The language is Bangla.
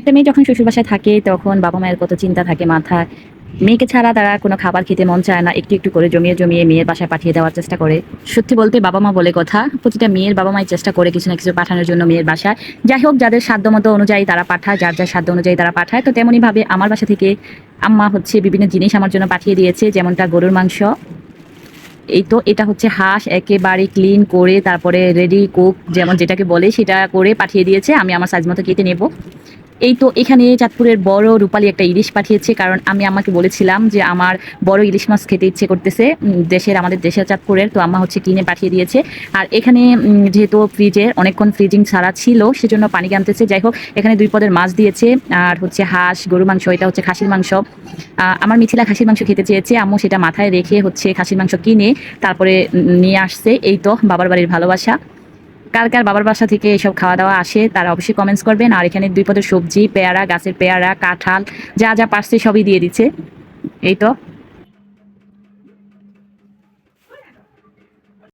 একটা মেয়ে যখন শ্বশুর বাসায় থাকে, তখন বাবা মায়ের কত চিন্তা থাকে মাথায়। মেয়েকে ছাড়া তারা কোনো খাবার খেতে মন চায় না, একটু একটু করে জমিয়ে জমিয়ে মেয়ের বাসায় পাঠিয়ে দেওয়ার চেষ্টা করে। সত্যি বলতে বাবা মা বলে কথা, প্রতিটা মেয়ের বাবা মাই চেষ্টা করে কিছু না কিছু পাঠানোর জন্য মেয়ের বাসায়। যাই হোক, যাদের সাধ্য মতো অনুযায়ী তারা পাঠায়, যার যার সাধ্য অনুযায়ী তারা পাঠায়। তো তেমনই ভাবে আমার বাসা থেকে আম্মা হচ্ছে বিভিন্ন জিনিস আমার জন্য পাঠিয়ে দিয়েছে, যেমনটা গরুর মাংস। এই তো, এটা হচ্ছে হাঁস, একেবারে ক্লিন করে তারপরে রেডি কুক যেমন যেটাকে বলে সেটা করে পাঠিয়ে দিয়েছে। আমি আমার সাইজ মতো কেটে নেব। এই তো এখানে চাঁদপুরের বড় রূপালী একটা ইলিশ পাঠিয়েছে, কারণ আমি আমাকে বলেছিলাম যে আমার বড় ইলিশ মাছ খেতে ইচ্ছে করতেছে দেশের, আমাদের দেশের চাঁদপুরের, তো আম্মা হচ্ছে কিনে পাঠিয়ে দিয়েছে। আর এখানে যেহেতু ফ্রিজে অনেকক্ষণ ফ্রিজিং ছাড়া ছিল, সেজন্য পানি আনতেছে যাই হোক, এখানে দুই পদের মাছ দিয়েছে, আর হচ্ছে হাঁস গরু মাংস, এটা হচ্ছে খাসির মাংস। আমার মিথিলা খাসির মাংস খেতে চেয়েছে, আম্মু সেটা মাথায় রেখে হচ্ছে খাসির মাংস কিনে, তারপরে নিয়ে আসছে। এই তো, বাবার বাড়ির ভালোবাসা। কার কার বাবার বাসা থেকে এসব খাওয়া দাওয়া আসে, তারা অবশ্যই কমেন্টস করবেন। আর এখানে দুই পদের সবজি, পেয়ারা, গাছের পেয়ারা, কাঁঠাল, যা যা পারছে সবই দিয়ে দিচ্ছে। এই তো।